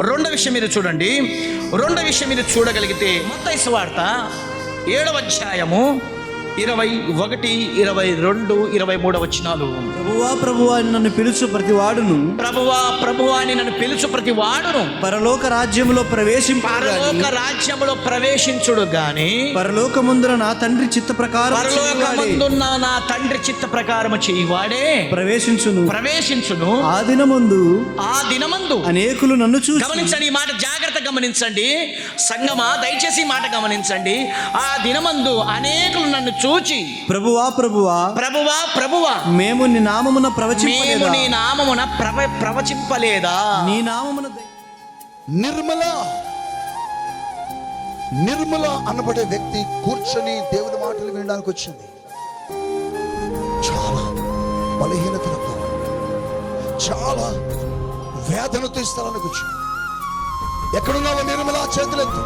రెండో విషయం మీరు చూడండి. రెండో విషయం మీరు చూడగలిగితే మొత్తం వార్త ఏడవ అధ్యాయము ఇరవై ఒకటి ఇరవై రెండు ఇరవై మూడు వచనాలు. ప్రభువా ప్రభువా అని నన్ను పిలుచు ప్రతి వాడును ప్రభువా ప్రభువా అని నన్ను పిలుచు ప్రతి వాడును పరలోక రాజ్యములో ప్రవేశింపారు పరలోక రాజ్యములో ప్రవేశించుడు గాని పరలోకమందున నా తండ్రి చిత్త ప్రకారం పరలోకమందున్న నా తండ్రి చిత్త ప్రకారము చేయువాడే. ప్రవేశించును. ప్రవేశించును. ఆ దినమందు ఆ దినమందు అనేకులు నన్ను చూసి గమనించండి ఈ మాట జాగ్రత్త గమనించండి. సంగమా దయచేసి ఈ మాట గమనించండి. ఆ దినమందు అనేకులు నన్ను చూచి ప్రభువా ప్రభువా ప్రభువా ప్రభువా మేము నీ నామమున మేము ప్రవచింపలేదా నీ నామమున ప్రవ ప్రవచింపలేదా? నీ నామమున నిర్మల నిర్మల అనబడే వ్యక్తి కూర్చొని దేవుని మాటలు వినడానికి వచ్చింది. చాలా బలహీనతలతో చాలా వేదనతో ఈ స్థలానికి వచ్చింది. ఎక్కడున్నావో నిర్మల చేతులెత్తు.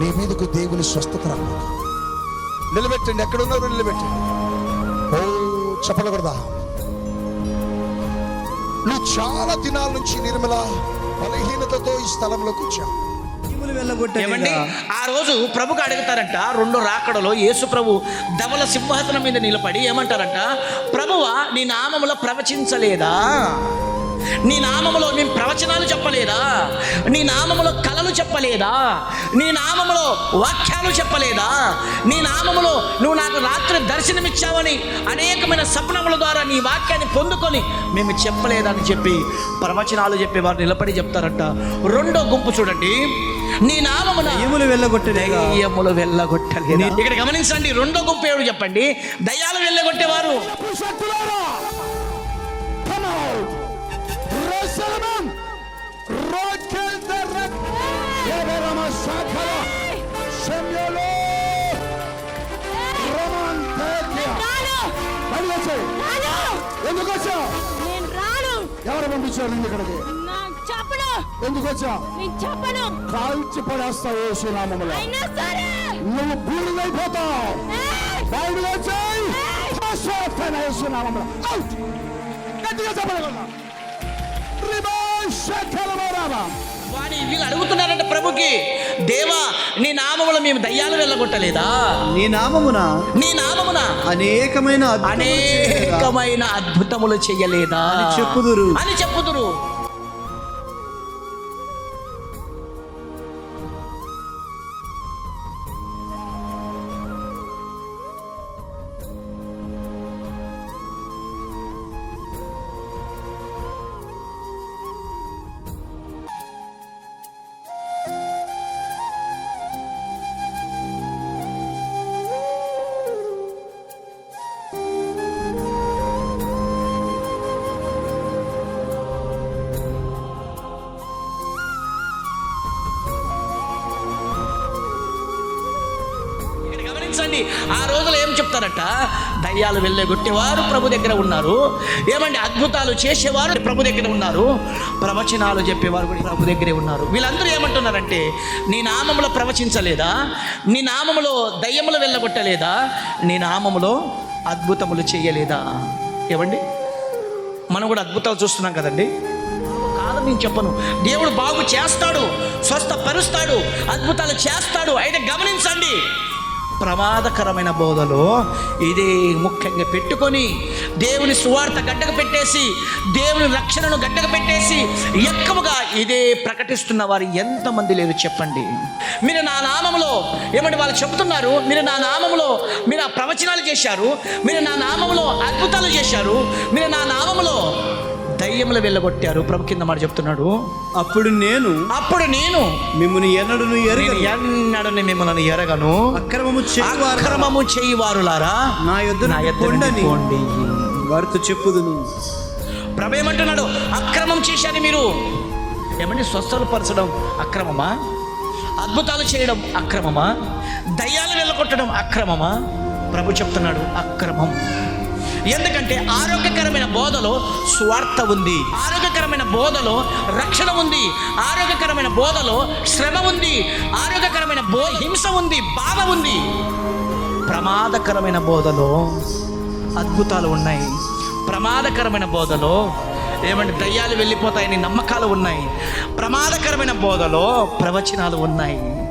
నీ మీదకు దేవుని స్వస్థత రాబోతుంది నిలబెట్టండి ఎక్కడున్నారో నిలబెట్టండి. ఓ చెప్పకూడదా నువ్వు చాలా దినాల నుంచి నిర్మల బలహీనతతో ఈ స్థలంలోకి వచ్చావు. ఏమండి ఆ రోజు ప్రభుకు అడుగుతారంట రెండు రాకడలో యేసు ప్రభు ధవల సింహాసనం మీద నిలబడి ఏమంటారంట ప్రభువా నీ నామములో ప్రవచించలేదా? నీ నామములో మేము ప్రవచనాలు చెప్పలేదా? నీ నామములో కళలు చెప్పలేదా? నీ నామములో వాక్యాలు చెప్పలేదా? నీ నామములో నువ్వు నాకు రాత్రి దర్శనమిచ్చావని అనేకమైన స్వప్నముల ద్వారా నీ వాక్యాన్ని పొందుకొని మేము చెప్పలేదని చెప్పి ప్రవచనాలు చెప్పి వారు నిలబడి చెప్తారంట. రెండో గుంపు చూడండి. నీ నామమున దయ్యములు వెళ్ళగొట్టలేదు? ఇక్కడ గమనించండి రెండో గుంపు ఏడు చెప్పండి? దయ్యాలు వెళ్ళగొట్టేవారు. శాఖల శమ్యలో రమన్ తేజ్య బయలు వచ్చాయి ఎందుకు నేను రాను. ఎవరు పంపించారు నిన్ను ఇక్కడికి? చెప్పను. ఎందుకు వచ్చావు నేను చెప్పను. కాల్చి పడేస్తావు యేసునామములో. నువ్వు బూడిదైపోతావు! బయలు వచ్చాయి. యేసునామములో. గట్టిగా చెప్పగలరా? వాడి వీళ్ళు అడుగుతున్నారంట ప్రభుకి దేవా నీ నామములో మేము దయ్యాలు వెళ్ళగొట్టలేదా నీ నామమున నీ నామమున అనేకమైన అద్భుతములు చేయలేదా? అనేకమైన అద్భుతములు చెయ్యలేదా అని చెప్పుదురు. అని చెప్పుదురు ఇక్కడ ఆ రోజులు ఏం చెప్తారట? దయ్యాలు వెళ్ళగొట్టేవారు ప్రభు దగ్గర ఉన్నారు. ఏమండి అద్భుతాలు చేసేవారు ప్రభు దగ్గర ఉన్నారు. ప్రవచనాలు చెప్పేవారు కూడా ప్రభు దగ్గరే ఉన్నారు. వీళ్ళందరూ ఏమంటున్నారంటే నీ నామములో ప్రవచించలేదా? నీ నామములో దయ్యములు వెళ్ళగొట్టలేదా? నీ నామములో అద్భుతములు చేయలేదా? ఏమండి? మనం కూడా అద్భుతాలు చూస్తున్నాం కదండి. కాదు నేను చెప్పను. దేవుడు బాగు చేస్తాడు స్వస్థపరుస్తాడు అద్భుతాలు చేస్తాడు. అయితే గమనించండి. ప్రమాదకరమైన బోధలో ఇది ముఖ్యంగా పెట్టుకొని దేవుని సువార్త గడ్డకు పెట్టేసి దేవుని రక్షణను గడ్డకు పెట్టేసి ఎక్కువగా ఇదే ప్రకటిస్తున్న వారు ఎంతమంది లేరు చెప్పండి. మీరు నా నామములో ఏమంటే వాళ్ళు చెప్తున్నారు? మీరు నా నామంలో మీరు ఆ ప్రవచనాలు చేశారు? మీరు నా నామంలో అద్భుతాలు చేశారు? మీరు నా నామములో దయ్యములు వెళ్ళగొట్టారు. ప్రభు కింద మాట చెప్తున్నాడు. అప్పుడు నేను అప్పుడు నేను మిమ్మల్ని ఎన్నడను ఎరుగను. ఎన్నడని మిమ్మల్ని ఎరగను. అక్రమము చేయువారు అక్రమము చేయువారులారా? నా యొద్ద నా యొద్ద నుండి పొండని పోండి. వారితో చెప్పుదును. ప్రభు ఏమంటున్నాడు? అక్రమం చేశారు మీరు. ఏమండి స్వస్థలు పరచడం అక్రమమా? అద్భుతాలు చేయడం అక్రమమా? దయ్యాలు వెళ్ళగొట్టడం అక్రమమా? ప్రభు చెప్తున్నాడు అక్రమం. ఎందుకంటే ఆరోగ్యకరమైన బోధలో స్వార్థ ఉంది. ఆరోగ్యకరమైన బోధలో రక్షణ ఉంది. ఆరోగ్యకరమైన బోధలో శ్రమ ఉంది. ఆరోగ్యకరమైన బో హింస ఉంది. బాధ ఉంది. ప్రమాదకరమైన బోధలో అద్భుతాలు ఉన్నాయి. ప్రమాదకరమైన బోధలో ఏమంటే దయ్యాలు వెళ్ళిపోతాయని నమ్మకాలు ఉన్నాయి. ప్రమాదకరమైన బోధలో ప్రవచనాలు ఉన్నాయి.